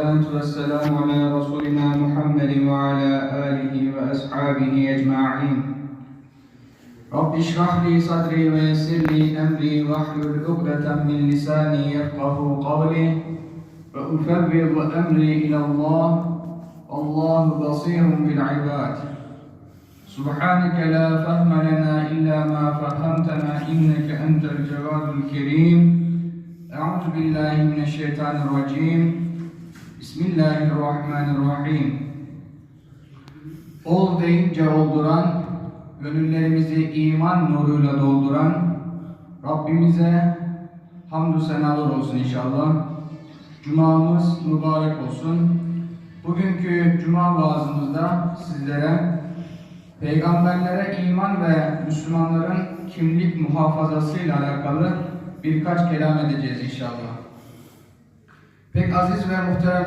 والسلام على رسولنا محمد وعلى آله وأصحابه أجمعين. رب اشرح لي صدري ويسر لي أمري واحلل عقدة من لساني يفقه قولي. وأفوض أمري إلى الله. والله بصير بالعباد. سبحانك لا فهم لنا إلا ما فهمتنا إنك أنت الجواد الكريم. أعوذ بالله من الشيطان الرجيم. Bismillahirrahmanirrahim. Ol deyince olduran, gönüllerimizi iman nuruyla dolduran, Rabbimize hamdü senalar olsun inşallah. Cumamız mübarek olsun. Bugünkü cuma vaazımızda sizlere peygamberlere iman ve Müslümanların kimlik muhafazasıyla alakalı birkaç kelam edeceğiz inşallah. Pek aziz ve muhterem